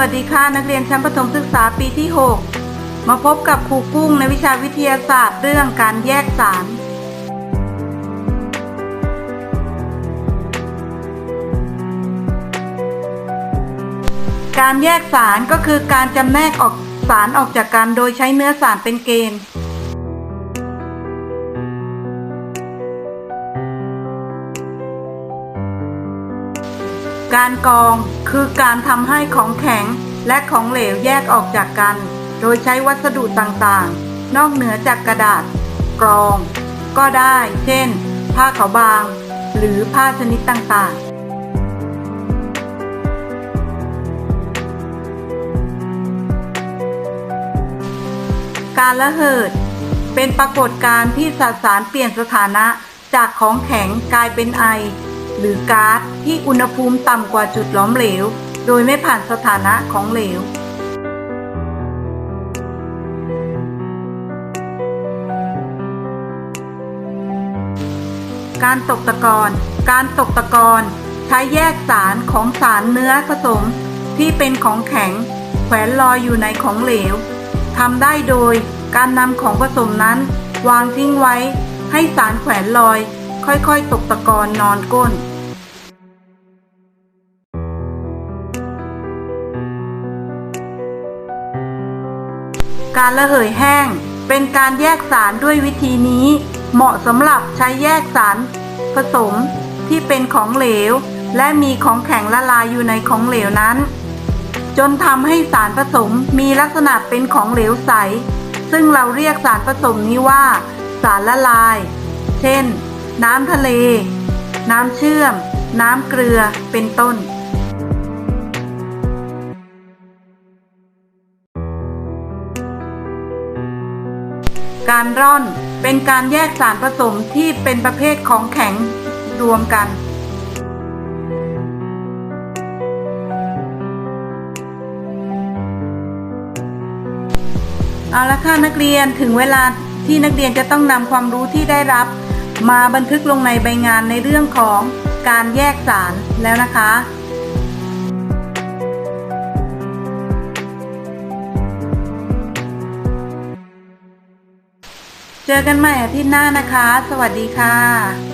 วัสดีค่ะนักเรียนชั้นประถมศึกษาปีที่ 6 มาพบกับครูกุ้งในวิชาวิทยาศาสตร์เรื่องการแยกสาร การแยกสารก็คือการจำแนกออกสารออกจากกันโดยใช้เนื้อสารเป็นเกณฑ์ การกรองคือการทำให้ของแข็งและของเหลวแยกออกจากกัน โดยใช้วัสดุต่างๆ นอกเหนือจากกระดาษ กรอง ก็ได้ เช่น ผ้าขาวบาง หรือผ้าชนิดต่างๆการระเหิด เป็นปรากฏการณ์ที่สสารเปลี่ยนสถานะจากของแข็งกลายเป็นไอ หรือก๊าซที่อุณหภูมิต่ำกว่าจุดหลอมเหลว โดยไม่ผ่านสถานะของเหลว การตกตะกอน การตกตะกอนใช้แยกสารของสารเนื้อผสมที่เป็นของแข็ง แขวนลอยอยู่ในของเหลวทำได้โดยการนำของผสมนั้น วางทิ้งไว้ให้สารแขวนลอย ค่อยๆ ตกตะกอนนอนก้น การระเหยแห้ง เป็นการแยกสารด้วยวิธีนี้ เหมาะสำหรับใช้แยกสารผสมที่เป็นของเหลว และมีของแข็งละลายอยู่ในของเหลวนั้น จนทำให้สารผสมมีลักษณะเป็นของเหลวใส ซึ่งเราเรียกสารผสมนี้ว่า สารละลาย เช่น น้ำทะเล น้ำเชื่อม น้ำเกลือเป็นต้น การร่อน เป็นการแยกสารผสมที่เป็นประเภทของแข็งรวมกันเอาละค่ะนักเรียนถึงเวลาที่นักเรียนจะต้องนำความรู้ที่ได้รับ มาบันทึกลงในใบงานในเรื่องของการแยกสารแล้วนะคะ เจอกันใหม่อาทิตย์หน้านะคะ สวัสดีค่ะ